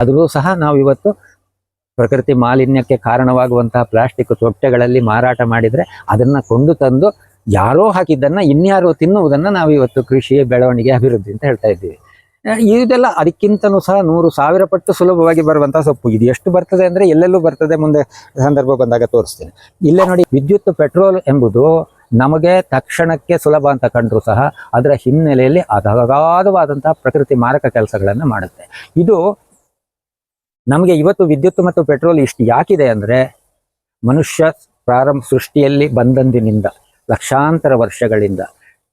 ಆದರೂ ಸಹ ನಾವು ಇವತ್ತು ಪ್ರಕೃತಿ ಮಾಲಿನ್ಯಕ್ಕೆ ಕಾರಣವಾಗುವಂತಹ ಪ್ಲಾಸ್ಟಿಕ್ ತೊಟ್ಟೆಗಳಲ್ಲಿ ಮಾರಾಟ ಮಾಡಿದರೆ ಅದನ್ನು ಕೊಂಡು ತಂದು ಯಾರೋ ಹಾಕಿದ್ದನ್ನ ಇನ್ಯಾರೋ ತಿನ್ನುವುದನ್ನ ನಾವು ಇವತ್ತು ಕೃಷಿ ಬೆಳವಣಿಗೆ ಅಭಿವೃದ್ಧಿ ಅಂತ ಹೇಳ್ತಾ ಇದ್ದೀವಿ. ಇದೆಲ್ಲ ಅದಕ್ಕಿಂತನೂ ಸಹ ನೂರು ಸಾವಿರ ಪಟ್ಟು ಸುಲಭವಾಗಿ ಬರುವಂತಹ ಸೊಪ್ಪು. ಇದು ಎಷ್ಟು ಬರ್ತದೆ ಅಂದರೆ ಎಲ್ಲೆಲ್ಲೂ ಬರ್ತದೆ ಮುಂದೆ ಸಂದರ್ಭ ಬಂದಾಗ ತೋರಿಸ್ತೀನಿ. ಇಲ್ಲೇ ನೋಡಿ, ವಿದ್ಯುತ್, ಪೆಟ್ರೋಲ್ ಎಂಬುದು ನಮಗೆ ತಕ್ಷಣಕ್ಕೆ ಸುಲಭ ಅಂತ ಕಂಡರೂ ಸಹ ಅದರ ಹಿನ್ನೆಲೆಯಲ್ಲಿ ಅಗಾಧವಾದಂತಹ ಪ್ರಕೃತಿ ಮಾರಕ ಕೆಲಸಗಳನ್ನು ಮಾಡುತ್ತೆ. ಇದು ನಮಗೆ ಇವತ್ತು ವಿದ್ಯುತ್ ಮತ್ತು ಪೆಟ್ರೋಲ್ ಇಷ್ಟು ಯಾಕಿದೆ ಅಂದ್ರೆ ಮನುಷ್ಯ ಪ್ರಾರಂಭ ಸೃಷ್ಟಿಯಲ್ಲಿ ಬಂದಂದಿನಿಂದ ಲಕ್ಷಾಂತರ ವರ್ಷಗಳಿಂದ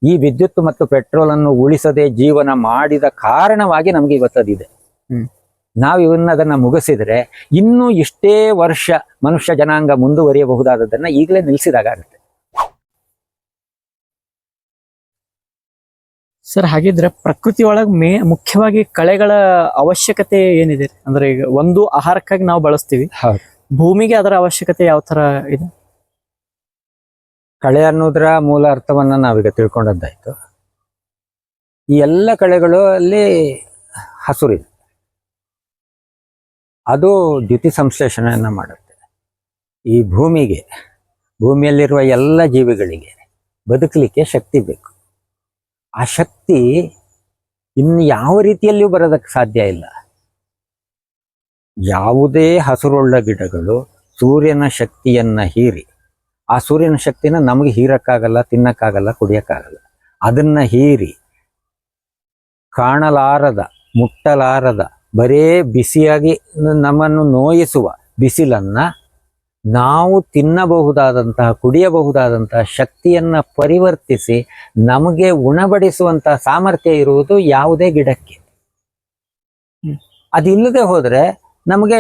ಈ ವಿದ್ಯುತ್ ಮತ್ತು ಪೆಟ್ರೋಲ್ ಅನ್ನು ಉಳಿಸದೆ ಜೀವನ ಮಾಡಿದ ಕಾರಣವಾಗಿ ನಮಗೆ ಇವತ್ತದಿದೆ ಹ್ಮ್. ನಾವು ಇವನ್ನ ಅದನ್ನ ಮುಗಿಸಿದ್ರೆ ಇನ್ನೂ ಇಷ್ಟೇ ವರ್ಷ ಮನುಷ್ಯ ಜನಾಂಗ ಮುಂದುವರಿಯಬಹುದಾದದನ್ನ ಈಗಲೇ ನಿಲ್ಲಿಸಿದಾಗುತ್ತೆ ಸರ್ ಹಾಗಿದ್ರೆ ಪ್ರಕೃತಿ ಒಳಗ್ ಮೇ ಮುಖ್ಯವಾಗಿ ಕಳೆಗಳ ಅವಶ್ಯಕತೆ ಏನಿದೆ? ಅಂದ್ರೆ ಈಗ ಒಂದು ಆಹಾರಕ್ಕಾಗಿ ನಾವು ಬಳಸ್ತೀವಿ. ಭೂಮಿಗೆ ಅದರ ಅವಶ್ಯಕತೆ ಯಾವ ತರ ಇದೆ? ಕಳೆ ಅನ್ನೋದ್ರ ಮೂಲ ಅರ್ಥವನ್ನ ನಾವೀಗ ತಿಳ್ಕೊಂಡದ್ದಾಯ್ತು. ಈ ಎಲ್ಲ ಕಳೆಗಳು ಅಲ್ಲಿ ಹಸುರಿದೆ. ಅದು ದ್ಯುತಿ ಸಂಶ್ಲೇಷಣೆಯನ್ನ ಮಾಡುತ್ತೆ. ಈ ಭೂಮಿಗೆ ಭೂಮಿಯಲ್ಲಿರುವ ಎಲ್ಲ ಜೀವಿಗಳಿಗೆ ಬದುಕಲಿಕ್ಕೆ ಶಕ್ತಿ ಬೇಕು. ಆ ಶಕ್ತಿ ಇನ್ನು ಯಾವ ರೀತಿಯಲ್ಲಿಯೂ ಬರೋದಕ್ಕೆ ಸಾಧ್ಯ ಇಲ್ಲ. ಯಾವುದೇ ಹಸುರುಳ್ಳ ಗಿಡಗಳು ಸೂರ್ಯನ ಶಕ್ತಿಯನ್ನ ಹೀರಿ, ಆ ಸೂರ್ಯನ ಶಕ್ತಿನ ನಮಗೆ ಹೀರಕ್ಕಾಗಲ್ಲ, ತಿನ್ನಕ್ಕಾಗಲ್ಲ, ಕುಡಿಯಕ್ಕಾಗಲ್ಲ. ಅದನ್ನ ಹೀರಿ, ಕಾಣಲಾರದ, ಮುಟ್ಟಲಾರದ, ಬರೇ ಬಿಸಿಯಾಗಿ ನಮ್ಮನ್ನು ನೋಯಿಸುವ ಬಿಸಿಲನ್ನ ನಾವು ತಿನ್ನಬಹುದಾದಂತಹ, ಕುಡಿಯಬಹುದಾದಂತಹ ಶಕ್ತಿಯನ್ನ ಪರಿವರ್ತಿಸಿ ನಮಗೆ ಉಣಬಡಿಸುವಂತಹ ಸಾಮರ್ಥ್ಯ ಇರುವುದು ಯಾವುದೇ ಗಿಡಕ್ಕೆ. ಅದಿಲ್ಲದೆ ಹೋದ್ರೆ ನಮಗೆ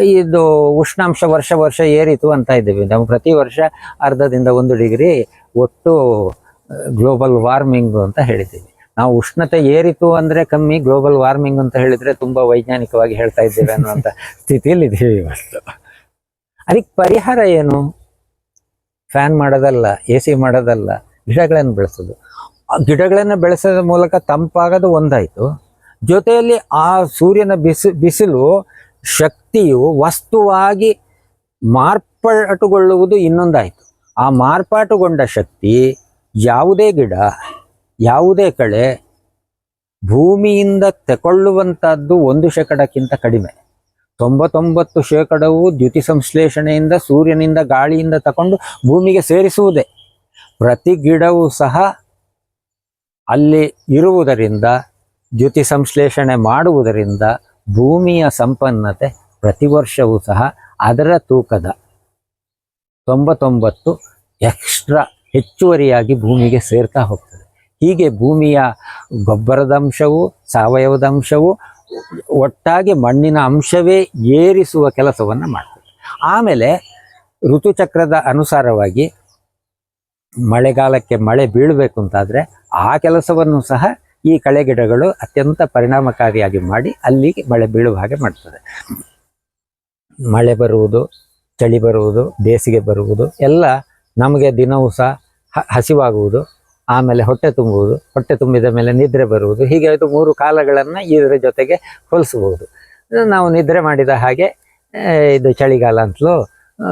ಇದು ಉಷ್ಣಾಂಶ ವರ್ಷ ವರ್ಷ ಏರಿತು ಅಂತ ಇದ್ದೀವಿ. ನಾವು ಪ್ರತಿ ವರ್ಷ ಅರ್ಧದಿಂದ ಒಂದು ಡಿಗ್ರಿ ಒಟ್ಟು ಗ್ಲೋಬಲ್ ವಾರ್ಮಿಂಗ್ ಅಂತ ಹೇಳಿದ್ದೀವಿ. ನಾವು ಉಷ್ಣತೆ ಏರಿತು ಅಂದ್ರೆ ಕಮ್ಮಿ, ಗ್ಲೋಬಲ್ ವಾರ್ಮಿಂಗ್ ಅಂತ ಹೇಳಿದ್ರೆ ತುಂಬಾ ವೈಜ್ಞಾನಿಕವಾಗಿ ಹೇಳ್ತಾ ಇದ್ದೇವೆ ಅನ್ನುವಂಥ ಸ್ಥಿತಿಯಲ್ಲಿ ಇದ್ದೀವಿ ಇವತ್ತು. ಅದಕ್ಕೆ ಪರಿಹಾರ ಏನು? ಫ್ಯಾನ್ ಮಾಡೋದಲ್ಲ ಎ ಸಿ ಮಾಡೋದಲ್ಲ, ಗಿಡಗಳನ್ನು ಬೆಳೆಸೋದು. ಆ ಗಿಡಗಳನ್ನು ಬೆಳೆಸೋದ್ರ ಮೂಲಕ ತಂಪಾಗೋದು ಒಂದಾಯಿತು. ಜೊತೆಯಲ್ಲಿ ಆ ಸೂರ್ಯನ ಬಿಸಿ, ಬಿಸಿಲು ಶಕ್ತಿಯು ವಸ್ತುವಾಗಿ ಮಾರ್ಪಾಟುಗೊಳ್ಳುವುದು ಇನ್ನೊಂದಾಯಿತು. ಆ ಮಾರ್ಪಾಟುಗೊಂಡ ಶಕ್ತಿ ಯಾವುದೇ ಗಿಡ, ಯಾವುದೇ ಕಳೆ ಭೂಮಿಯಿಂದ ತಗೊಳ್ಳುವಂಥದ್ದು ಒಂದು ಶೇಕಡಕ್ಕಿಂತ ಕಡಿಮೆ. ತೊಂಬತ್ತೊಂಬತ್ತು ಶೇಕಡವು ದ್ಯುತಿ ಸಂಶ್ಲೇಷಣೆಯಿಂದ ಸೂರ್ಯನಿಂದ ಗಾಳಿಯಿಂದ ತಕೊಂಡು ಭೂಮಿಗೆ ಸೇರಿಸುವುದೇ. ಪ್ರತಿ ಗಿಡವೂ ಸಹ ಅಲ್ಲಿ ಇರುವುದರಿಂದ, ದ್ಯುತಿ ಸಂಶ್ಲೇಷಣೆ ಮಾಡುವುದರಿಂದ ಭೂಮಿಯ ಸಂಪನ್ನತೆ ಪ್ರತಿ ವರ್ಷವೂ ಸಹ ಅದರ ತೂಕದ. ತೊಂಬತ್ತೊಂಬತ್ತು ಎಕ್ಸ್ಟ್ರಾ ಹೆಚ್ಚುವರಿಯಾಗಿ ಭೂಮಿಗೆ ಸೇರ್ತಾ ಹೋಗ್ತದೆ. ಹೀಗೆ ಭೂಮಿಯ ಗೊಬ್ಬರದ ಅಂಶವು, ಸಾವಯವದ ಅಂಶವು ಒಟ್ಟಾಗಿ ಮಣ್ಣಿನ ಅಂಶವೇ ಏರಿಸುವ ಕೆಲಸವನ್ನು ಮಾಡ್ತದೆ. ಆಮೇಲೆ ಋತುಚಕ್ರದ ಅನುಸಾರವಾಗಿ ಮಳೆಗಾಲಕ್ಕೆ ಮಳೆ ಬೀಳಬೇಕು ಅಂತಾದರೆ ಆ ಕೆಲಸವನ್ನು ಸಹ ಈ ಕಳೆ ಗಿಡಗಳು ಅತ್ಯಂತ ಪರಿಣಾಮಕಾರಿಯಾಗಿ ಮಾಡಿ ಅಲ್ಲಿಗೆ ಮಳೆ ಬೀಳುವ ಹಾಗೆ ಮಾಡ್ತದೆ. ಮಳೆ ಬರುವುದು, ಚಳಿ ಬರುವುದು, ಬೇಸಿಗೆ ಬರುವುದು, ಎಲ್ಲ ನಮಗೆ ದಿನವೂ ಸಹ ಹಸಿವಾಗುವುದು. ಆಮೇಲೆ ಹೊಟ್ಟೆ ತುಂಬುವುದು ಹೊಟ್ಟೆ ತುಂಬಿದ ಮೇಲೆ ನಿದ್ರೆ ಬರುವುದು. ಹೀಗೆ ಅದು ಮೂರು ಕಾಲಗಳನ್ನು ಇದರ ಜೊತೆಗೆ ಹೋಲಿಸಬಹುದು. ನಾವು ನಿದ್ರೆ ಮಾಡಿದ ಹಾಗೆ ಇದು ಚಳಿಗಾಲ ಅಂತಲೂ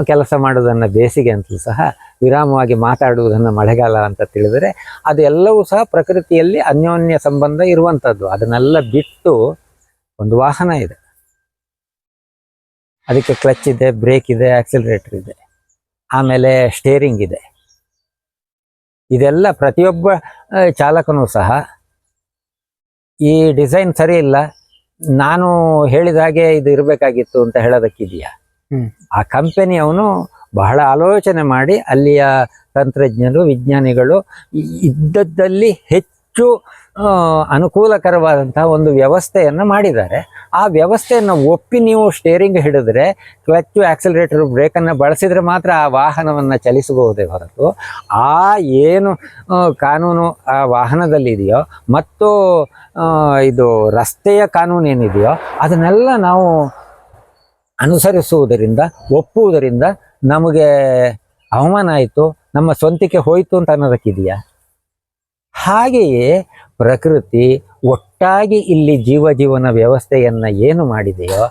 ಕೆಲಸ ಮಾಡೋದನ್ನು ಬೇಸಿಗೆ ಅಂತಲೂ ಸಹ ವಿರಾಮವಾಗಿ ಮಾತಾಡುವುದನ್ನು ಮಳೆಗಾಲ ಅಂತ ತಿಳಿದರೆ ಅದೆಲ್ಲವೂ ಸಹ ಪ್ರಕೃತಿಯಲ್ಲಿ ಅನ್ಯೋನ್ಯ ಸಂಬಂಧ ಇರುವಂಥದ್ದು ಅದನ್ನೆಲ್ಲ ಬಿಟ್ಟು ಒಂದು ವಾಹನ ಇದೆ. ಅದಕ್ಕೆ ಕ್ಲಚ್ ಇದೆ, ಬ್ರೇಕ್ ಇದೆ ಆಕ್ಸಿಲರೇಟರ್ ಇದೆ. ಆಮೇಲೆ ಸ್ಟೇರಿಂಗ್ ಇದೆ. ಇದೆಲ್ಲ ಪ್ರತಿಯೊಬ್ಬ ಚಾಲಕನೂ ಸಹ ಈ ಡಿಸೈನ್ ಸರಿ ಇಲ್ಲ ನಾನು ಹೇಳಿದ ಹಾಗೆ ಇದು ಇರಬೇಕಾಗಿತ್ತು ಅಂತ ಹೇಳೋದಕ್ಕಿದೆಯಾ ಹ್ಮ್. ಆ ಕಂಪನಿ ಅವನು ಬಹಳ ಆಲೋಚನೆ ಮಾಡಿ ಅಲ್ಲಿಯ ತಂತ್ರಜ್ಞರು ವಿಜ್ಞಾನಿಗಳು ಇದ್ದದ್ದಲ್ಲಿ ಹೆಚ್ಚು ಆ, ಅನುಕೂಲಕರವಾದಂತಹ ಒಂದು ವ್ಯವಸ್ಥೆಯನ್ನು ಮಾಡಿದ್ದಾರೆ. ಆ ವ್ಯವಸ್ಥೆಯನ್ನು ಒಪ್ಪಿ ನೀವು ಸ್ಟೇರಿಂಗ್ ಹಿಡಿದ್ರೆ ಕ್ಲಚ್ ಆಕ್ಸಿಲರೇಟರ್ ಬ್ರೇಕನ್ನು ಬಳಸಿದ್ರೆ ಮಾತ್ರ ಆ ವಾಹನವನ್ನು ಚಲಿಸಬಹುದೇ ಹೊರತು. ಆ ಏನು ಕಾನೂನು ಆ ವಾಹನದಲ್ಲಿ ಇದೆಯೋ ಮತ್ತು ಇದು ರಸ್ತೆಯ ಕಾನೂನು ಏನಿದೆಯೋ ಅದನ್ನೆಲ್ಲ ನಾವು ಅನುಸರಿಸುವುದರಿಂದ ಒಪ್ಪುವುದರಿಂದ ನಮಗೆ ಅವಮಾನ ಆಯಿತು ನಮ್ಮ ಸ್ವಂತಿಕೆ ಹೋಯಿತು ಅಂತ ಅನ್ನೋದಕ್ಕಿದೆಯಾ? ಹಾಗೆಯೇ ಪ್ರಕೃತಿ ಒಟ್ಟ ಒಟ್ಟಾಗಿ ಇಲ್ಲಿ ಜೀವ ಜೀವನ ವ್ಯವಸ್ಥೆಯನ್ನು ಏನು ಮಾಡಿದೆಯೋ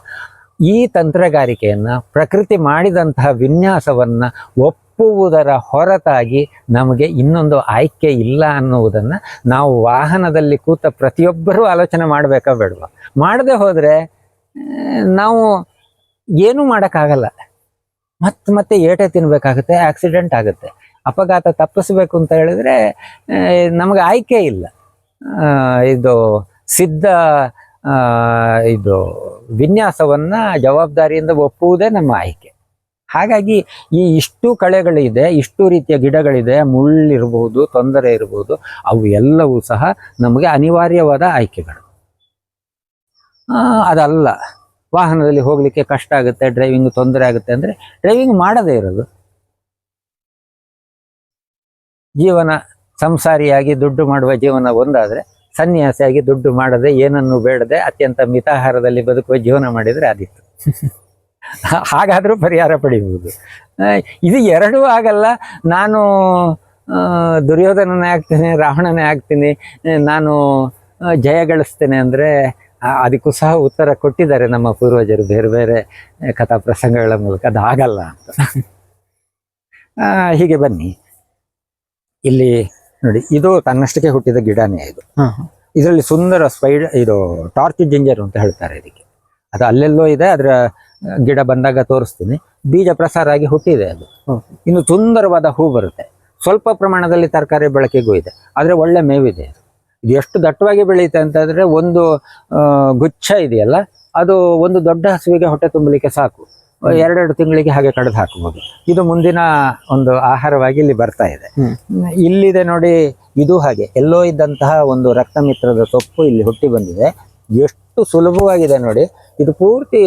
ಈ ತಂತ್ರಗಾರಿಕೆಯನ್ನು, ಪ್ರಕೃತಿ ಮಾಡಿದಂತಹ ವಿನ್ಯಾಸವನ್ನು ಒಪ್ಪುವುದರ ಹೊರತಾಗಿ ನಮಗೆ ಇನ್ನೊಂದು ಆಯ್ಕೆ ಇಲ್ಲ ಅನ್ನುವುದನ್ನು ನಾವು ವಾಹನದಲ್ಲಿ ಕೂತ ಪ್ರತಿಯೊಬ್ಬರೂ ಆಲೋಚನೆ ಮಾಡಬೇಕಾ ಬೇಡವಾ ಮಾಡದೆ ಹೋದರೆ ನಾವು ಏನೂ ಮಾಡೋಕ್ಕಾಗಲ್ಲ. ಮತ್ತೆ ಮತ್ತೆ ಏಟೆ ತಿನ್ಬೇಕಾಗುತ್ತೆ, ಆಕ್ಸಿಡೆಂಟ್ ಆಗುತ್ತೆ. ಅಪಘಾತ ತಪ್ಪಿಸ್ಬೇಕು ಅಂತ ಹೇಳಿದ್ರೆ ನಮಗೆ ಆಯ್ಕೆ ಇಲ್ಲ. ಇದು ಸಿದ್ಧ ಇದು ವಿನ್ಯಾಸವನ್ನ ಜವಾಬ್ದಾರಿಯಿಂದ ಒಪ್ಪುವುದೇ ನಮ್ಮ ಆಯ್ಕೆ. ಹಾಗಾಗಿ ಈ ಇಷ್ಟು ಕಳೆಗಳಿದೆ, ಇಷ್ಟು ರೀತಿಯ ಗಿಡಗಳಿದೆ ಮುಳ್ಳಿರ್ಬೋದು ತೊಂದರೆ ಇರ್ಬೋದು, ಅವು ಎಲ್ಲವೂ ಸಹ ನಮಗೆ ಅನಿವಾರ್ಯವಾದ ಆಯ್ಕೆಗಳು. ಅದಲ್ಲ. ವಾಹನದಲ್ಲಿ ಹೋಗಲಿಕ್ಕೆ ಕಷ್ಟ ಆಗುತ್ತೆ ಡ್ರೈವಿಂಗ್ ತೊಂದರೆ ಆಗುತ್ತೆ ಅಂದರೆ ಡ್ರೈವಿಂಗ್ ಮಾಡದೇ ಇರೋದು. ಜೀವನ ಸಂಸಾರಿಯಾಗಿ ದುಡ್ಡು ಮಾಡುವ ಜೀವನ ಒಂದಾದರೆ, ಸನ್ಯಾಸಿಯಾಗಿ ದುಡ್ಡು ಮಾಡದೆ, ಏನನ್ನು ಬೇಡದೆ, ಅತ್ಯಂತ ಮಿತಾಹಾರದಲ್ಲಿ ಬದುಕುವ ಜೀವನ ಮಾಡಿದರೆ ಆದಿತ್ತು ಹಾಗಾದರೂ ಪರಿಹಾರ ಪಡೆಯಬಹುದು ಇದು ಎರಡೂ ಆಗಲ್ಲ. ನಾನು ದುರ್ಯೋಧನನೇ ಆಗ್ತೀನಿ, ರಾವಣನೇ ಆಗ್ತೀನಿ, ನಾನು ಜಯ ಗಳಿಸ್ತೇನೆ ಅಂದ್ರೆ ಅದಕ್ಕೂ ಸಹ ಉತ್ತರ ಕೊಟ್ಟಿದ್ದಾರೆ ನಮ್ಮ ಪೂರ್ವಜರು. ಬೇರೆ ಬೇರೆ ಕಥಾ ಪ್ರಸಂಗಗಳ ಮೂಲಕ ಅದು ಆಗಲ್ಲ ಅಂತ. ಹೀಗೆ ಬನ್ನಿ. ಇಲ್ಲಿ ನೋಡಿ ಇದು ತನ್ನಷ್ಟಕ್ಕೆ ಹುಟ್ಟಿದ ಗಿಡನೇ ಇದು. ಇದರಲ್ಲಿ ಸುಂದರ ಸ್ಪೈಡ್ ಇದು ಟಾರ್ಚ್ ಜಿಂಜರ್ ಅಂತ ಹೇಳ್ತಾರೆ ಇದಕ್ಕೆ. ಅದು ಅಲ್ಲೆಲ್ಲೋ ಇದೆ ಅದರ ಗಿಡ ಬಂದಾಗ ತೋರಿಸ್ತೀನಿ. ಬೀಜ ಪ್ರಸಾರ ಆಗಿ ಹುಟ್ಟಿದೆ ಅದು. ಇನ್ನು ಸುಂದರವಾದ ಹೂ ಬರುತ್ತೆ. ಸ್ವಲ್ಪ ಪ್ರಮಾಣದಲ್ಲಿ ತರಕಾರಿ ಬಳಕೆಗೂ ಇದೆ ಆದರೆ ಒಳ್ಳೆ ಮೇವಿದೆ ಅದು. ಇದು ಎಷ್ಟು ದಟ್ಟವಾಗಿ ಬೆಳೆಯುತ್ತೆ ಅಂತಂದ್ರೆ ಒಂದು ಗುಚ್ಛ ಇದೆಯಲ್ಲ ಅದು ಒಂದು ದೊಡ್ಡ ಹಸುವಿಗೆ ಹೊಟ್ಟೆ ತುಂಬಲಿಕ್ಕೆ ಸಾಕು. ಎರಡೆರಡು ತಿಂಗಳಿಗೆ ಹಾಗೆ ಕಡ್ದು ಹಾಕಬಹುದು ಇದು ಮುಂದಿನ ಒಂದು ಆಹಾರವಾಗಿ ಇಲ್ಲಿ ಬರ್ತಾ ಇದೆ. ಇಲ್ಲಿದೆ ನೋಡಿ ಇದು ಹಾಗೆ. ಎಲ್ಲೋ ಇದ್ದಂತಹ ಒಂದು ರಕ್ತಮಿತ್ರದ ಸೊಪ್ಪು ಇಲ್ಲಿ ಹುಟ್ಟಿ ಬಂದಿದೆ. ಎಷ್ಟು ಸುಲಭವಾಗಿದೆ ನೋಡಿ ಇದು ಪೂರ್ತಿ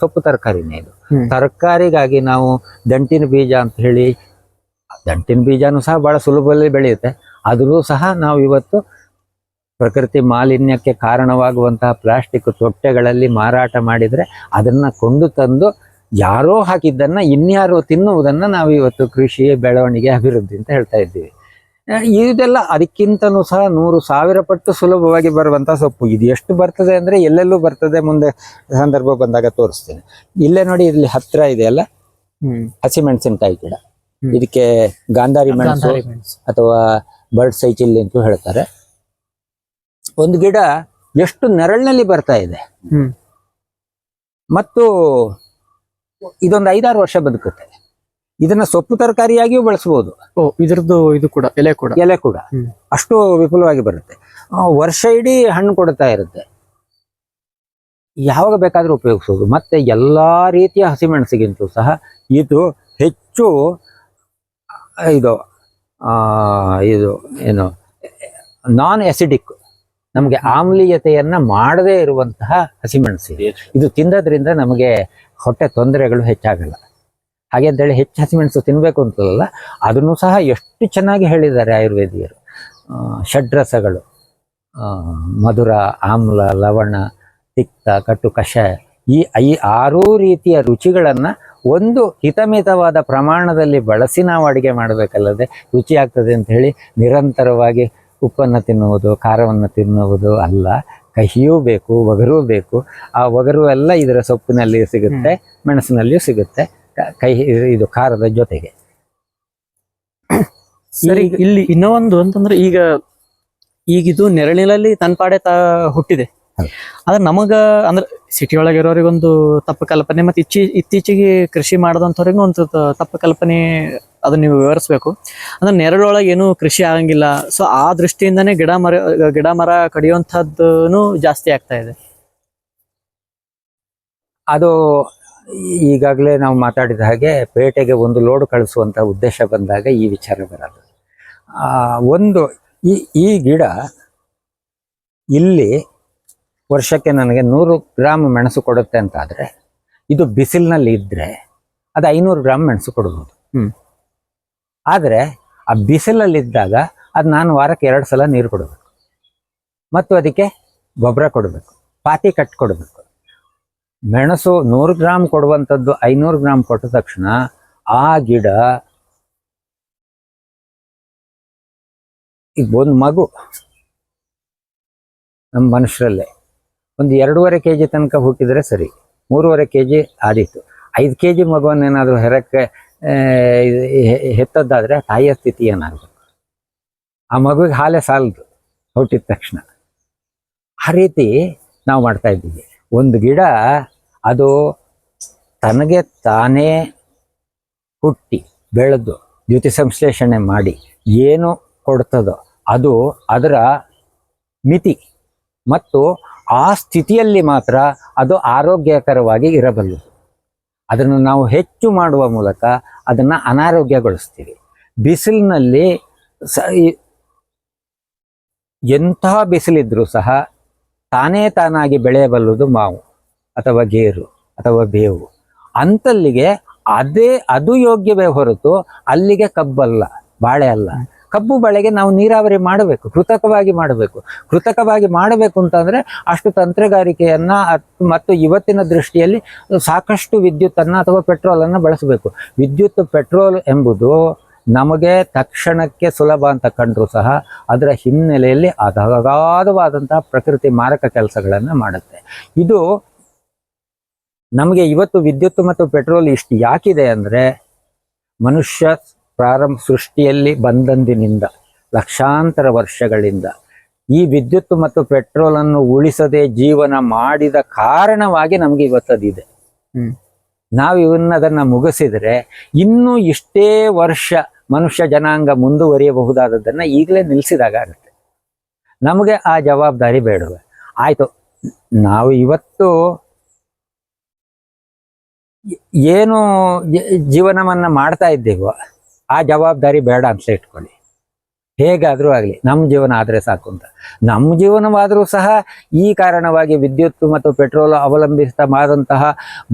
ಸೊಪ್ಪು ತರಕಾರಿನೇ ಇದು. ತರಕಾರಿಗಾಗಿ ನಾವು ದಂಟಿನ ಬೀಜ ಅಂತ ಹೇಳಿ ದಂಟಿನ ಬೀಜನೂ ಸಹ ಬಹಳ ಸುಲಭದಲ್ಲಿ ಬೆಳೆಯುತ್ತೆ. ಆದರೂ ಸಹ ನಾವು ಇವತ್ತು ಪ್ರಕೃತಿ ಮಾಲಿನ್ಯಕ್ಕೆ ಕಾರಣವಾಗುವಂತಹ ಪ್ಲಾಸ್ಟಿಕ್ ತೊಟ್ಟೆಗಳಲ್ಲಿ ಮಾರಾಟ ಮಾಡಿದ್ರೆ ಅದನ್ನ ಕೊಂಡು ತಂದು ಯಾರೋ ಹಾಕಿದ್ದನ್ನ ಇನ್ಯಾರೋ ತಿನ್ನುವುದನ್ನ ನಾವು ಇವತ್ತು ಕೃಷಿ ಬೆಳವಣಿಗೆ ಅಭಿವೃದ್ಧಿ ಅಂತ ಹೇಳ್ತಾ ಇದ್ದೀವಿ. ಇದೆಲ್ಲ ಅದಕ್ಕಿಂತನೂ ಸಹ ನೂರು ಸಾವಿರ ಪಟ್ಟು ಸುಲಭವಾಗಿ ಬರುವಂತಹ ಸೊಪ್ಪು. ಇದು ಎಷ್ಟು ಬರ್ತದೆ ಅಂದ್ರೆ ಎಲ್ಲೆಲ್ಲೂ ಬರ್ತದೆ ಮುಂದೆ ಸಂದರ್ಭ ಬಂದಾಗ ತೋರಿಸ್ತೀನಿ. ಇಲ್ಲೇ ನೋಡಿ ಇಲ್ಲಿ ಹತ್ರ ಇದೆಯಲ್ಲ ಹ್ಮ್. ಹಸಿಮೆಣಸಿನಕಾಯಿ ಗಿಡ. ಇದಕ್ಕೆ ಗಾಂಧಾರಿ ಮೆಣಸು ಅಥವಾ ಬರ್ಡ್ ಸೈಚಿಲ್ಲಿ ಅಂತೂ ಹೇಳ್ತಾರೆ. ಒಂದು ಗಿಡ ಎಷ್ಟು ನೆರಳಿನಲ್ಲಿ ಬರ್ತಾ ಇದೆ. ಹ್ಮ್. ಮತ್ತು ಇದೊಂದು ಐದಾರು ವರ್ಷ ಬದುಕುತ್ತೆ. ಇದನ್ನ ಸೊಪ್ಪು ತರಕಾರಿಯಾಗಿಯೂ ಬಳಸಬಹುದು ಓ ಇದ್ರದ್ದು ಇದು ಕೂಡ ಎಲೆ ಕೂಡ. ಎಲೆ ಕೂಡ. ಅಷ್ಟು ವಿಪುಲವಾಗಿ ಬರುತ್ತೆ. ವರ್ಷ ಇಡೀ ಹಣ್ಣು ಕೊಡ್ತಾ ಇರುತ್ತೆ. ಯಾವಾಗ ಬೇಕಾದ್ರೂ ಉಪಯೋಗಿಸೋದು ಮತ್ತೆ ಎಲ್ಲಾ ರೀತಿಯ ಹಸಿಮೆಣಸಿಗಿಂತೂ ಸಹ ಇದು ಹೆಚ್ಚು ಇದು ಆ, ಇದು ಏನು ನಾನ್ ಎಸಿಡಿಕ್ ನಮಗೆ ಆಮ್ಲೀಯತೆಯನ್ನ ಮಾಡದೇ ಇರುವಂತಹ ಹಸಿಮೆಣಸಿ ಇದು. ಇದು ತಿಂದದ್ರಿಂದ ನಮಗೆ ಹೊಟ್ಟೆ ತೊಂದರೆಗಳು ಹೆಚ್ಚಾಗಲ್ಲ. ಹಾಗೆ ಅಂತೇಳಿ ಹೆಚ್ಚು ಹಸಿಮೆಣಸು ತಿನ್ನಬೇಕು ಅಂತಲ್ಲ ಅದನ್ನು ಸಹ ಎಷ್ಟು ಚೆನ್ನಾಗಿ ಹೇಳಿದ್ದಾರೆ ಆಯುರ್ವೇದಿಯರು ಷಡ್ರಸಗಳು ಮಧುರ, ಆಮ್ಲ, ಲವಣ, ತಿಕ್ತ ಕಟ್ಟು ಕಷಾಯ ಈ ಐ, ಆರೂ ರೀತಿಯ ರುಚಿಗಳನ್ನು ಒಂದು ಹಿತಮಿತವಾದ ಪ್ರಮಾಣದಲ್ಲಿ ಬಳಸಿ ನಾವು ಅಡುಗೆ ಮಾಡಬೇಕಲ್ಲದೆ ರುಚಿಯಾಗ್ತದೆ ಅಂತ ಹೇಳಿ ನಿರಂತರವಾಗಿ ಉಪ್ಪನ್ನು ತಿನ್ನುವುದು, ಖಾರವನ್ನು ತಿನ್ನುವುದು ಅಲ್ಲ. ಕಹಿಯೂ ಬೇಕು ಒಗರೂ ಬೇಕು. ಆ ಒಗರು ಎಲ್ಲ ಇದರ ಸೊಪ್ಪಿನಲ್ಲಿ ಸಿಗುತ್ತೆ ಮೆಣಸಿನಲ್ಲಿಯೂ ಸಿಗುತ್ತೆ ಕಹಿ ಇದು ಖಾರದ ಜೊತೆಗೆ. ಸರಿ ಇಲ್ಲಿ ಇನ್ನೂ ಒಂದು ಅಂತಂದ್ರೆ ಈಗ ಈಗಿದು ನೆರಳಿನಲ್ಲಿ ತನ್ನ ಪಾಡೆ ತಾ ಹುಟ್ಟಿದೆ. ಆದ್ರೆ ನಮಗ ಅಂದ್ರೆ ಸಿಟಿ ಒಳಗೆ ಇರೋರಿಗೊಂದು ತಪ್ಪು ಕಲ್ಪನೆ ಮತ್ತೆ ಇಚ್ಚಿ ಇತ್ತೀಚೆಗೆ ಕೃಷಿ ಮಾಡದಂಥವ್ರಿಗೂ ಒಂದು ತಪ್ಪು ಕಲ್ಪನೆ ಅದನ್ನ ನೀವು ವಿವರಿಸ್ಬೇಕು. ಅಂದ್ರೆ ನೆರಳೊಳಗೆ ಏನು ಕೃಷಿ ಆಗಂಗಿಲ್ಲ. ಸೊ ಆ ದೃಷ್ಟಿಯಿಂದನೇ ಗಿಡ ಮರ ಗಿಡ ಮರ ಕಡಿಯುವಂಥದ್ದು ಜಾಸ್ತಿ ಆಗ್ತಾ ಇದೆ. ಅದು ಈಗಾಗಲೇ ನಾವು ಮಾತಾಡಿದ ಹಾಗೆ ಪೇಟೆಗೆ ಒಂದು ಲೋಡ್ ಕಳಿಸುವಂತ ಉದ್ದೇಶ ಬಂದಾಗ ಈ ವಿಚಾರ ಬರೋದು ಆ, ಒಂದು ಈ ಈ ಗಿಡ ಇಲ್ಲಿ ವರ್ಷಕ್ಕೆ ನನಗೆ ನೂರು ಗ್ರಾಮ್ ಮೆಣಸು ಕೊಡುತ್ತೆ ಅಂತ ಆದರೆ ಇದು ಬಿಸಿಲಿನಲ್ಲಿ ಇದ್ದರೆ ಅದು ಐನೂರು ಗ್ರಾಮ್ ಮೆಣಸು ಕೊಡ್ಬೋದು. ಹ್ಞೂ ಆದರೆ ಆ ಬಿಸಿಲಲ್ಲಿದ್ದಾಗ ಅದು ನಾನು ವಾರಕ್ಕೆ ಎರಡು ಸಲ ನೀರು ಕೊಡಬೇಕು. ಮತ್ತು ಅದಕ್ಕೆ ಗೊಬ್ಬರ ಕೊಡಬೇಕು ಪಾತಿ ಕಟ್ ಕೊಡಬೇಕು. ಮೆಣಸು ನೂರು ಗ್ರಾಮ್ ಕೊಡುವಂಥದ್ದು ಐನೂರು ಗ್ರಾಮ್ ಕೊಟ್ಟ ತಕ್ಷಣ ಆ ಗಿಡ ಈಗ ಒಂದು ಮಗು ನಮ್ಮ ಮನುಷ್ಯರಲ್ಲೇ ಒಂದು ಎರಡೂವರೆ ಕೆ ಜಿ ತನಕ ಹುಟ್ಟಿದರೆ ಸರಿ. ಮೂರುವರೆ ಕೆ ಜಿ ಆದೀತು. ಐದು ಕೆ ಜಿ ಮಗುವನ್ನೇನಾದರೂ ಹೆರಕ್ಕೆ ಹೆತ್ತದ್ದಾದರೆ ತಾಯಿಯ ಸ್ಥಿತಿ ಏನಾಗಬೇಕು? ಆ ಮಗುವಿಗೆ ಹಾಲೇ ಸಾಲದು, ಹುಟ್ಟಿದ ತಕ್ಷಣ. ಆ ರೀತಿ ನಾವು ಮಾಡ್ತಾ ಇದ್ದೀವಿ. ಒಂದು ಗಿಡ, ಅದು ತನಗೆ ತಾನೇ ಹುಟ್ಟಿ, ಬೆಳೆದು ದ್ಯುತಿ ಸಂಶ್ಲೇಷಣೆ ಮಾಡಿ ಏನು ಕೊಡ್ತದೋ ಅದು ಅದರ ಮಿತಿ ಮತ್ತು ಆ ಸ್ಥಿತಿಯಲ್ಲಿ ಮಾತ್ರ ಅದು ಆರೋಗ್ಯಕರವಾಗಿ ಇರಬಲ್ಲದು. ಅದನ್ನು ನಾವು ಹೆಚ್ಚು ಮಾಡುವ ಮೂಲಕ ಅದನ್ನು ಅನಾರೋಗ್ಯಗೊಳಿಸ್ತೀವಿ. ಬಿಸಿಲಿನಲ್ಲಿ ಸ ಎಂತಹ ಬಿಸಿಲಿದ್ರೂ ಸಹ ತಾನೇ ತಾನಾಗಿ ಬೆಳೆಯಬಲ್ಲುದು ಮಾವು ಅಥವಾ ಗೇರು ಅಥವಾ ಬೇವು. ಅಂತಲ್ಲಿಗೆ ಅದೇ ಅದು ಯೋಗ್ಯವೇ ಹೊರತು ಅಲ್ಲಿಗೆ ಕಬ್ಬಲ್ಲ, ಬಾಳೆ ಅಲ್ಲ. ಕಬ್ಬು ಬೆಳೆಗೆ ನಾವು ನೀರಾವರಿ ಮಾಡಬೇಕು, ಕೃತಕವಾಗಿ ಮಾಡಬೇಕು. ಕೃತಕವಾಗಿ ಮಾಡಬೇಕು ಅಂತಂದರೆ ಅಷ್ಟು ತಂತ್ರಗಾರಿಕೆಯನ್ನ ಮತ್ತು ಇವತ್ತಿನ ದೃಷ್ಟಿಯಲ್ಲಿ ಸಾಕಷ್ಟು ವಿದ್ಯುತ್ತನ್ನು ಅಥವಾ ಪೆಟ್ರೋಲನ್ನು ಬಳಸಬೇಕು. ವಿದ್ಯುತ್, ಪೆಟ್ರೋಲ್ ಎಂಬುದು ನಮಗೆ ತಕ್ಷಣಕ್ಕೆ ಸುಲಭ ಅಂತ ಕಂಡರೂ ಸಹ ಅದರ ಹಿನ್ನೆಲೆಯಲ್ಲಿ ಅಗಾಧವಾದಂತಹ ಪ್ರಕೃತಿ ಮಾರಕ ಕೆಲಸಗಳನ್ನು ಮಾಡುತ್ತೆ. ಇದು ನಮಗೆ ಇವತ್ತು ವಿದ್ಯುತ್ ಮತ್ತು ಪೆಟ್ರೋಲ್ ಇಷ್ಟು ಯಾಕಿದೆ ಅಂದರೆ ಮನುಷ್ಯ ಪ್ರಾರಂಭ ಸೃಷ್ಟಿಯಲ್ಲಿ ಬಂದಂದಿನಿಂದ ಲಕ್ಷಾಂತರ ವರ್ಷಗಳಿಂದ ಈ ವಿದ್ಯುತ್ ಮತ್ತು ಪೆಟ್ರೋಲನ್ನು ಉಳಿಸದೆ ಜೀವನ ಮಾಡಿದ ಕಾರಣವಾಗಿ ನಮಗೆ ಇವತ್ತದಿದೆ. ನಾವು ಇವನ್ನ ಅದನ್ನ ಮುಗಿಸಿದ್ರೆ ಇನ್ನೂ ಇಷ್ಟೇ ವರ್ಷ ಮನುಷ್ಯ ಜನಾಂಗ ಮುಂದುವರಿಯಬಹುದಾದದನ್ನ ಈಗಲೇ ನಿಲ್ಲಿಸಿದಾಗ ಆಗುತ್ತೆ. ನಮಗೆ ಆ ಜವಾಬ್ದಾರಿ ಬೇಡವೆ. ಆಯ್ತು ನಾವು ಇವತ್ತು ಏನು ಜೀವನವನ್ನ ಮಾಡ್ತಾ ಇದ್ದೀವೋ ಆ ಜವಾಬ್ದಾರಿ ಬೇಡ ಅಂತ ಇಟ್ಕೊಳ್ಳಿ. ಹೇಗಾದರೂ ಆಗಲಿ ನಮ್ಮ ಜೀವನ ಆದರೆ ಸಾಕು ಅಂತ. ನಮ್ಮ ಜೀವನವಾದರೂ ಸಹ ಈ ಕಾರಣವಾಗಿ ವಿದ್ಯುತ್ ಮತ್ತು ಪೆಟ್ರೋಲ್ ಅವಲಂಬಿತವಾದಂತಹ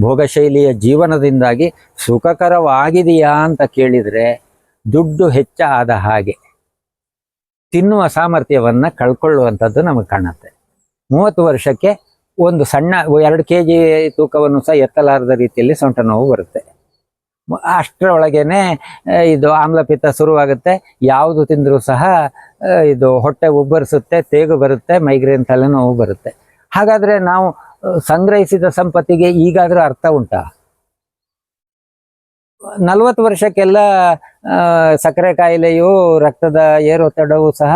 ಭೋಗಶೈಲಿಯ ಜೀವನದಿಂದಾಗಿ ಸುಖಕರವಾಗಿದೆಯಾ ಅಂತ ಕೇಳಿದರೆ ದುಡ್ಡು ಹೆಚ್ಚ ಆದ ಹಾಗೆ ತಿನ್ನುವ ಸಾಮರ್ಥ್ಯವನ್ನು ಕಳ್ಕೊಳ್ಳುವಂಥದ್ದು ನಮಗೆ ಕಾಣುತ್ತೆ. ಮೂವತ್ತು ವರ್ಷಕ್ಕೆ ಒಂದು ಸಣ್ಣ, ಎರಡು ಕೆ ಜಿ ತೂಕವನ್ನು ಸಹ ಎತ್ತಲಾರದ ರೀತಿಯಲ್ಲಿ ಸೊಂಟ ನೋವು ಬರುತ್ತೆ. ಅಷ್ಟರೊಳಗೇನೆ ಇದು ಆಮ್ಲಪಿತ ಶುರುವಾಗುತ್ತೆ. ಯಾವುದು ತಿಂದರೂ ಸಹ ಇದು ಹೊಟ್ಟೆ ಉಬ್ಬರಿಸುತ್ತೆ, ತೇಗು ಬರುತ್ತೆ, ಮೈಗ್ರೇನ್ ತಲೆನೋವು ಬರುತ್ತೆ. ಹಾಗಾದರೆ ನಾವು ಸಂಗ್ರಹಿಸಿದ ಸಂಪತ್ತಿಗೆ ಈಗಾದರೂ ಅರ್ಥ ಉಂಟಾ? ನಲವತ್ತು ವರ್ಷಕ್ಕೆಲ್ಲ ಸಕ್ಕರೆ ಕಾಯಿಲೆಯು ರಕ್ತದ ಏರೊತ್ತಡವು ಸಹ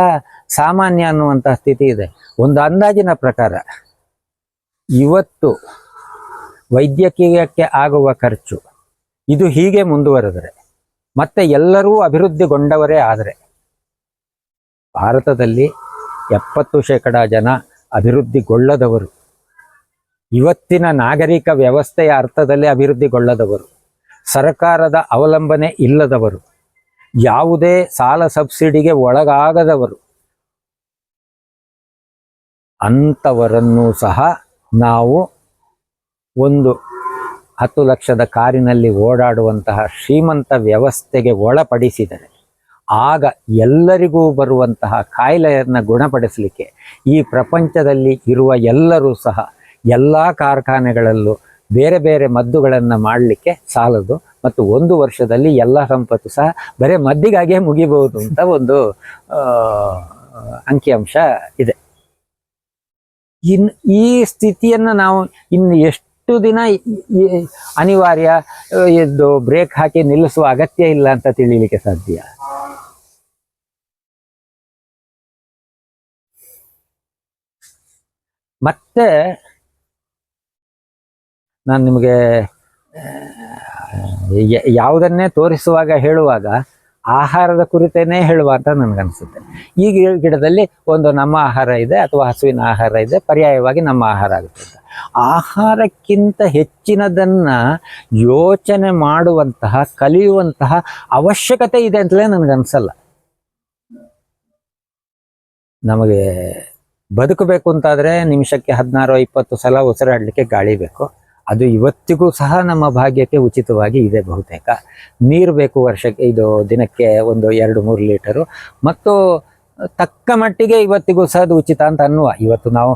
ಸಾಮಾನ್ಯ ಅನ್ನುವಂತಹ ಸ್ಥಿತಿ ಇದೆ. ಒಂದು ಅಂದಾಜಿನ ಪ್ರಕಾರ, ಇವತ್ತು ವೈದ್ಯಕೀಯಕ್ಕೆ ಆಗುವ ಖರ್ಚು ಇದು ಹೀಗೆ ಮುಂದುವರೆದರೆ, ಮತ್ತೆ ಎಲ್ಲರೂ ಅಭಿವೃದ್ಧಿಗೊಂಡವರೇ ಆದರೆ, ಭಾರತದಲ್ಲಿ ಎಪ್ಪತ್ತು ಶೇಕಡ ಜನ ಅಭಿವೃದ್ಧಿಗೊಳ್ಳದವರು, ಇವತ್ತಿನ ನಾಗರಿಕ ವ್ಯವಸ್ಥೆಯ ಅರ್ಥದಲ್ಲಿ ಅಭಿವೃದ್ಧಿಗೊಳ್ಳದವರು, ಸರ್ಕಾರದ ಅವಲಂಬನೆ ಇಲ್ಲದವರು, ಯಾವುದೇ ಸಾಲ ಸಬ್ಸಿಡಿಗೆ ಒಳಗಾಗದವರು ಅಂಥವರನ್ನು ಸಹ ನಾವು ಒಂದು ಹತ್ತು ಲಕ್ಷದ ಕಾರಿನಲ್ಲಿ ಓಡಾಡುವಂತಹ ಶ್ರೀಮಂತ ವ್ಯವಸ್ಥೆಗೆ ಒಳಪಡಿಸಿದರೆ ಆಗ ಎಲ್ಲರಿಗೂ ಬರುವಂತಹ ಕಾಯಿಲೆಯನ್ನು ಗುಣಪಡಿಸಲಿಕ್ಕೆ ಈ ಪ್ರಪಂಚದಲ್ಲಿ ಇರುವ ಎಲ್ಲರೂ ಸಹ ಎಲ್ಲ ಕಾರ್ಖಾನೆಗಳಲ್ಲೂ ಬೇರೆ ಬೇರೆ ಮದ್ದುಗಳನ್ನು ಮಾಡಲಿಕ್ಕೆ ಸಾಲದು ಮತ್ತು ಒಂದು ವರ್ಷದಲ್ಲಿ ಎಲ್ಲ ಸಂಪತ್ತು ಸಹ ಬರೀ ಮದ್ದಿಗಾಗಿಯೇ ಮುಗಿಬಹುದು ಅಂತ ಒಂದು ಅಂಕಿಅಂಶ ಇದೆ. ಇನ್ ಈ ಸ್ಥಿತಿಯನ್ನು ನಾವು ಇನ್ನು ಎಷ್ಟು ದಿನ ಈ- ಈ ಅನಿವಾರ್ಯ ಇದು ಬ್ರೇಕ್ ಹಾಕಿ ನಿಲ್ಲಿಸುವ ಅಗತ್ಯ ಇಲ್ಲ ಅಂತ ತಿಳಿಲಿಕ್ಕೆ ಸಾಧ್ಯ? ಮತ್ತೆ ನಾನು ನಿಮಗೆ ಯಾವುದನ್ನೇ ತೋರಿಸುವಾಗ ಹೇಳುವಾಗ ಆಹಾರದ ಕುರಿತೇನೆ ಹೇಳುವ ಅಂತ ನನಗನ್ಸುತ್ತೆ. ಈ ಗಿಡದಲ್ಲಿ ಒಂದು ನಮ್ಮ ಆಹಾರ ಇದೆ ಅಥವಾ ಹಸುವಿನ ಆಹಾರ ಇದೆ, ಪರ್ಯಾಯವಾಗಿ ನಮ್ಮ ಆಹಾರ ಆಗುತ್ತೆ ಆಹಾರಕ್ಕಿಂತ ಹೆಚ್ಚಿನದನ್ನ ಯೋಚನೆ ಮಾಡುವಂತಹ, ಕಲಿಯುವಂತಹ ಅವಶ್ಯಕತೆ ಇದೆ ಅಂತಲೇ ನನಗನ್ಸಲ್ಲ. ನಮಗೆ ಬದುಕಬೇಕು ಅಂತಾದ್ರೆ ನಿಮಿಷಕ್ಕೆ ಹದಿನಾರು, ಇಪ್ಪತ್ತು ಸಲ ಉಸಿರಾಡಲಿಕ್ಕೆ ಗಾಳಿ ಬೇಕು. ಅದು ಇವತ್ತಿಗೂ ಸಹ ನಮ್ಮ ಭಾಗ್ಯಕ್ಕೆ ಉಚಿತವಾಗಿ ಇದೆ ಬಹುತೇಕ. ನೀರು ಬೇಕು ವರ್ಷಕ್ಕೆ, ಇದು ದಿನಕ್ಕೆ ಒಂದು ಎರಡು ಮೂರು ಲೀಟರು. ಮತ್ತು ತಕ್ಕ ಮಟ್ಟಿಗೆ ಇವತ್ತಿಗೂ ಸಹ ಅದು ಉಚಿತ ಅಂತ ಅನ್ನುವ. ಇವತ್ತು ನಾವು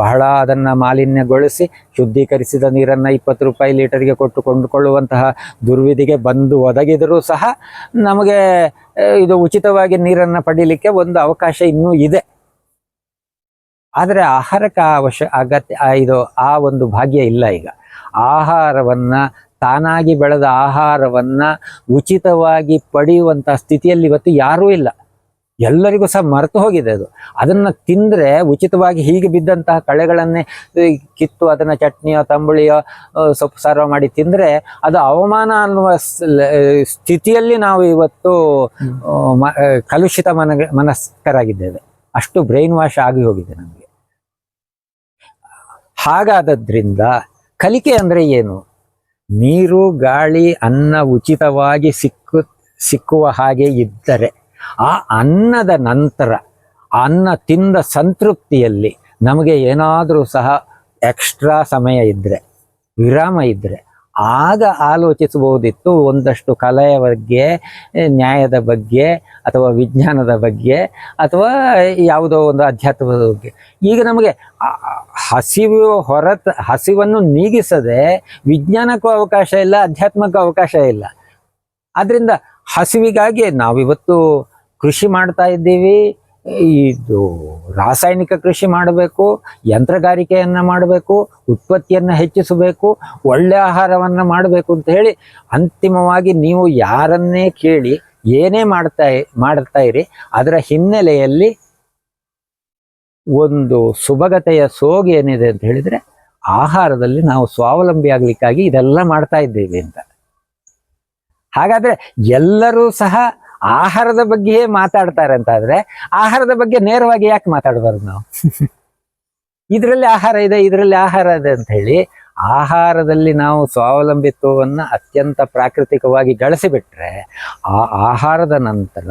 ಬಹಳ ಅದನ್ನು ಮಾಲಿನ್ಯಗೊಳಿಸಿ ಶುದ್ಧೀಕರಿಸಿದ ನೀರನ್ನು ಇಪ್ಪತ್ತು ರೂಪಾಯಿ ಲೀಟರ್ಗೆ ಕೊಟ್ಟು ಕೊಂಡುಕೊಳ್ಳುವಂತಹ ದುರ್ವಿಧಿಗೆ ಬಂದು ಒದಗಿದರೂ ಸಹ ನಮಗೆ ಇದು ಉಚಿತವಾಗಿ ನೀರನ್ನು ಪಡೀಲಿಕ್ಕೆ ಒಂದು ಅವಕಾಶ ಇನ್ನೂ ಇದೆ. ಆದರೆ ಆಹಾರಕ್ಕೆ ಅವಶ್ಯ ಅಗತ್ಯ ಇದು, ಆ ಒಂದು ಭಾಗ್ಯ ಇಲ್ಲ ಈಗ. ಆಹಾರವನ್ನ, ತಾನಾಗಿ ಬೆಳೆದ ಆಹಾರವನ್ನ ಉಚಿತವಾಗಿ ಪಡೆಯುವಂಥ ಸ್ಥಿತಿಯಲ್ಲಿ ಇವತ್ತು ಯಾರೂ ಇಲ್ಲ. ಎಲ್ಲರಿಗೂ ಸಹ ಮರೆತು ಹೋಗಿದೆ ಅದು. ಅದನ್ನ ತಿಂದರೆ ಉಚಿತವಾಗಿ ಹೀಗೆ ಬಿದ್ದಂತಹ ಕಳೆಗಳನ್ನೇ ಕಿತ್ತು ಅದನ್ನ ಚಟ್ನಿಯೋ, ತಂಬುಳಿಯೋ ಸೊಪ್ಪು ಸಾರೋ ಮಾಡಿ ತಿಂದ್ರೆ ಅದು ಅವಮಾನ ಅನ್ನುವ ಸ್ಥಿತಿಯಲ್ಲಿ ನಾವು ಇವತ್ತು ಕಲುಷಿತ ಮನ ಮನಸ್ಕರಾಗಿದ್ದೇವೆ ಅಷ್ಟು ಬ್ರೈನ್ ವಾಶ್ ಆಗಿ ಹೋಗಿದೆ ನಮಗೆ. ಹಾಗಾದದ್ರಿಂದ ಕಲಿಕೆ ಅಂದರೆ ಏನು? ನೀರು, ಗಾಳಿ, ಅನ್ನ ಉಚಿತವಾಗಿ ಸಿಕ್ಕು, ಸಿಕ್ಕುವ ಹಾಗೆ ಇದ್ದರೆ ಆ ಅನ್ನದ ನಂತರ ಅನ್ನ ತಿಂದ ಸಂತೃಪ್ತಿಯಲ್ಲಿ ನಮಗೆ ಏನಾದರೂ ಸಹ ಎಕ್ಸ್ಟ್ರಾ ಸಮಯ ಇದ್ದರೆ ವಿರಾಮ ಇದ್ದರೆ ಆಗ ಆಲೋಚಿಸಬಹುದಿತ್ತು ಒಂದಷ್ಟು ಕಲೆಯ ಬಗ್ಗೆ ನ್ಯಾಯದ ಬಗ್ಗೆ ಅಥವಾ ವಿಜ್ಞಾನದ ಬಗ್ಗೆ ಅಥವಾ ಯಾವುದೋ ಒಂದು ಅಧ್ಯಾತ್ಮದ ಬಗ್ಗೆ. ಈಗ ನಮಗೆ ಹಸಿವು ಹೊರತ, ಹಸಿವನ್ನು ನೀಗಿಸದೆ ವಿಜ್ಞಾನಕ್ಕೂ ಅವಕಾಶ ಇಲ್ಲ, ಅಧ್ಯಾತ್ಮಕ್ಕೂ ಅವಕಾಶ ಇಲ್ಲ. ಆದ್ದರಿಂದ ಹಸಿವಿಗಾಗಿ ನಾವಿವತ್ತು ಕೃಷಿ ಮಾಡ್ತಾ ಇದ್ದೀವಿ ಇದು ರಾಸಾಯನಿಕ ಕೃಷಿ ಮಾಡಬೇಕು, ಯಂತ್ರಗಾರಿಕೆಯನ್ನ ಮಾಡಬೇಕು, ಉತ್ಪತ್ತಿಯನ್ನ ಹೆಚ್ಚಿಸಬೇಕು, ಒಳ್ಳೆ ಆಹಾರವನ್ನ ಮಾಡಬೇಕು ಅಂತ ಹೇಳಿ ಅಂತಿಮವಾಗಿ ನೀವು ಯಾರನ್ನೇ ಕೇಳಿ ಏನೇ ಮಾಡ್ತಾ ಮಾಡ್ತಾ ಇರಿ, ಅದರ ಹಿನ್ನೆಲೆಯಲ್ಲಿ ಒಂದು ಸುಭಗತೆಯ ಸೋಗು ಏನಿದೆ ಅಂತ ಹೇಳಿದ್ರೆ ಆಹಾರದಲ್ಲಿ ನಾವು ಸ್ವಾವಲಂಬಿ ಆಗ್ಲಿಕ್ಕಾಗಿ ಇದೆಲ್ಲ ಮಾಡ್ತಾ ಇದ್ದೇವೆ ಅಂತ. ಹಾಗಾದ್ರೆ ಎಲ್ಲರೂ ಸಹ ಆಹಾರದ ಬಗ್ಗೆಯೇ ಮಾತಾಡ್ತಾರೆ ಅಂತ ಆದ್ರೆ ಆಹಾರದ ಬಗ್ಗೆ ನೇರವಾಗಿ ಯಾಕೆ ಮಾತಾಡಬಾರ್ದು ನಾವು? ಇದರಲ್ಲಿ ಆಹಾರ ಇದೆ ಇದರಲ್ಲಿ ಆಹಾರ ಇದೆ ಅಂತ ಹೇಳಿ ಆಹಾರದಲ್ಲಿ ನಾವು ಸ್ವಾವಲಂಬಿತ್ವವನ್ನು ಅತ್ಯಂತ ಪ್ರಾಕೃತಿಕವಾಗಿ ಗಳಿಸಿಬಿಟ್ರೆ ಆ ಆಹಾರದ ನಂತರ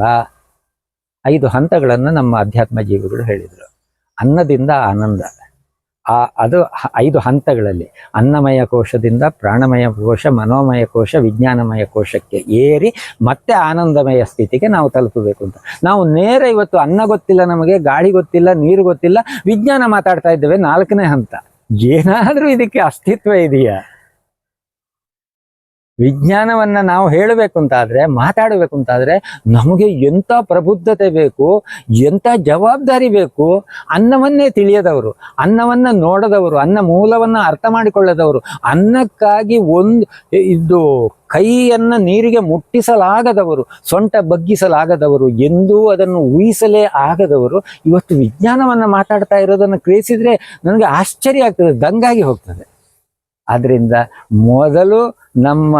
ಐದು ಹಂತಗಳನ್ನು ನಮ್ಮ ಅಧ್ಯಾತ್ಮ ಜೀವಿಗಳು ಹೇಳಿದರು. ಅನ್ನದಿಂದ ಆನಂದ. ಆ, ಅದು ಐದು ಹಂತಗಳಲ್ಲಿ. ಅನ್ನಮಯ ಕೋಶದಿಂದ ಪ್ರಾಣಮಯ ಕೋಶ, ಮನೋಮಯ ಕೋಶ, ವಿಜ್ಞಾನಮಯ ಕೋಶಕ್ಕೆ ಏರಿ ಮತ್ತೆ ಆನಂದಮಯ ಸ್ಥಿತಿಗೆ ನಾವು ತಲುಪಬೇಕು ಅಂತ. ನಾವು ನೇರ ಇವತ್ತು ಅನ್ನ ಗೊತ್ತಿಲ್ಲ ನಮಗೆ, ಗಾಳಿ ಗೊತ್ತಿಲ್ಲ, ನೀರು ಗೊತ್ತಿಲ್ಲ, ವಿಜ್ಞಾನ ಮಾತಾಡ್ತಾ ಇದ್ದೇವೆ ನಾಲ್ಕನೇ ಹಂತ. ಏನಾದರೂ ಇದಕ್ಕೆ ಅಸ್ತಿತ್ವ ಇದೆಯಾ? ವಿಜ್ಞಾನವನ್ನ ನಾವು ಹೇಳಬೇಕು ಅಂತಾದ್ರೆ ಮಾತಾಡಬೇಕು ಅಂತಾದ್ರೆ ನಮಗೆ ಎಂಥ ಪ್ರಬುದ್ಧತೆ ಬೇಕು ಎಂಥ ಜವಾಬ್ದಾರಿ ಬೇಕು ಅನ್ನವನ್ನೇ ತಿಳಿಯದವರು, ಅನ್ನವನ್ನ ನೋಡದವರು, ಅನ್ನ ಮೂಲವನ್ನ ಅರ್ಥ ಮಾಡಿಕೊಳ್ಳದವರು, ಅನ್ನಕ್ಕಾಗಿ ಒಂದು ಇದು ಕೈಯನ್ನ ನೀರಿಗೆ ಮುಟ್ಟಿಸಲಾಗದವರು, ಸೊಂಟ ಬಗ್ಗಿಸಲಾಗದವರು, ಎಂದೂ ಅದನ್ನು ಊಹಿಸಲೇ ಆಗದವರು, ಇವತ್ತು ವಿಜ್ಞಾನವನ್ನ ಮಾತಾಡ್ತಾ ಇರೋದನ್ನು ಕ್ರಿಯಿಸಿದ್ರೆ ನನಗೆ ಆಶ್ಚರ್ಯ ಆಗ್ತದೆ, ದಂಗಾಗಿ ಹೋಗ್ತದೆ. ಆದ್ರಿಂದ ಮೊದಲು ನಮ್ಮ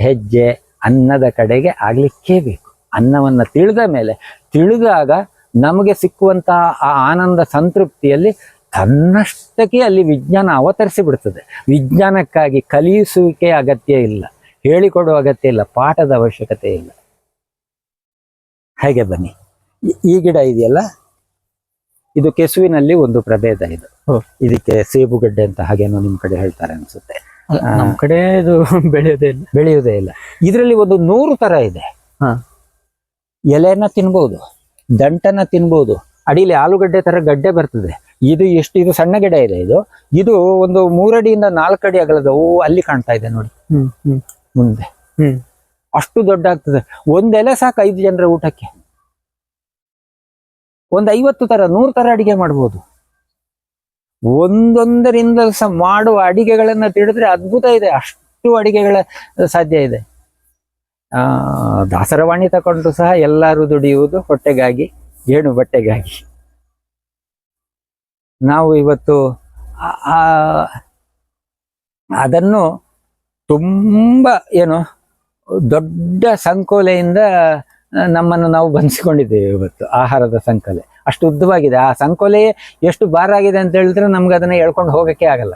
ಹೆಜ್ಜೆ ಅನ್ನದ ಕಡೆಗೆ ಆಗ್ಲಿಕ್ಕೇ ಬೇಕು. ಅನ್ನವನ್ನ ತಿಳಿದ ಮೇಲೆ ತಿಳಿದಾಗ ನಮಗೆ ಸಿಕ್ಕುವಂತಹ ಆ ಆನಂದ ಸಂತೃಪ್ತಿಯಲ್ಲಿ ತನ್ನಷ್ಟಕ್ಕೆ ಅಲ್ಲಿ ವಿಜ್ಞಾನ ಅವತರಿಸಿ ಬಿಡ್ತದೆ ವಿಜ್ಞಾನಕ್ಕಾಗಿ ಕಲಿಸುವಿಕೆ ಅಗತ್ಯ ಇಲ್ಲ. ಹೇಳಿಕೊಡುವ ಅಗತ್ಯ ಇಲ್ಲ. ಪಾಠದ ಅವಶ್ಯಕತೆ ಇಲ್ಲ. ಹಾಗೆ ಬನ್ನಿ. ಈ ಗಿಡ ಇದೆಯಲ್ಲ? ಇದು ಕೆಸುವಿನಲ್ಲಿ ಒಂದು ಪ್ರಭೇದ ಇದು. ಇದಕ್ಕೆ ಸೇಬುಗಡ್ಡೆ ಅಂತ ಹಾಗೇನೋ ನಿಮ್ ಕಡೆ ಹೇಳ್ತಾರೆ ಅನ್ಸುತ್ತೆ. ಅಲ್ಲ, ನಮ್ ಕಡೆ ಇದು ಬೆಳೆಯೋದೇ ಇಲ್ಲ. ಬೆಳೆಯುವುದೇ ಇಲ್ಲ. ಇದರಲ್ಲಿ ಒಂದು ನೂರು ತರ ಇದೆ. ಹಾ. ಎಲೆನ ತಿನ್ಬಹುದು ದಂಟನ ತಿನ್ಬಹುದು ಅಡಿಲಿ ಆಲೂಗಡ್ಡೆ ತರ ಗಡ್ಡೆ ಬರ್ತದೆ. ಇದು ಎಷ್ಟು ಇದು ಸಣ್ಣ ಗಿಡ ಇದೆ ಇದು. ಇದು ಒಂದು ಮೂರಡಿಯಿಂದ ನಾಲ್ಕು ಅಡಿ ಅಗಲದ ಓ ಅಲ್ಲಿ ಕಾಣ್ತಾ ಇದೆ ನೋಡಿ. ಮುಂದೆ. ಹ್ಮ್. ಅಷ್ಟು ದೊಡ್ಡ ಆಗ್ತದೆ ಒಂದೆಲೆ ಸಾಕು ಐದು ಜನರ ಊಟಕ್ಕೆ. ಒಂದ್ ಐವತ್ತು ತರ, ನೂರು ತರ ಅಡಿಗೆ ಮಾಡ್ಬೋದು. ಒಂದೊಂದರಿಂದ ಮಾಡುವ ಅಡಿಗೆಗಳನ್ನ ತಿಳಿದ್ರೆ ಅದ್ಭುತ ಇದೆ, ಅಷ್ಟು ಅಡಿಗೆಗಳ ಸಾಧ್ಯ ಇದೆ. ಆ, ದಾಸರವಾಣಿ ತಗೊಂಡು ಸಹ ಎಲ್ಲರೂ ದುಡಿಯುವುದು ಹೊಟ್ಟೆಗಾಗಿ ಏಣು ಬಟ್ಟೆಗಾಗಿ. ನಾವು ಇವತ್ತು ಅದನ್ನು ತುಂಬ ಏನು ದೊಡ್ಡ ಸಂಕೋಲೆಯಿಂದ ನಮ್ಮನ್ನು ನಾವು ಬಂಧಿಸಿಕೊಂಡಿದ್ದೇವೆ ಇವತ್ತು, ಆಹಾರದ ಸಂಕೊಲೆ. ಅಷ್ಟು ಉದ್ದವಾಗಿದೆ. ಆ ಸಂಕೊಲೆ ಎಷ್ಟು ಭಾರ ಆಗಿದೆ ಅಂತ ಹೇಳಿದ್ರೆ ನಮ್ಗೆ ಅದನ್ನು ಎಳ್ಕೊಂಡು ಹೋಗೋಕ್ಕೆ ಆಗಲ್ಲ.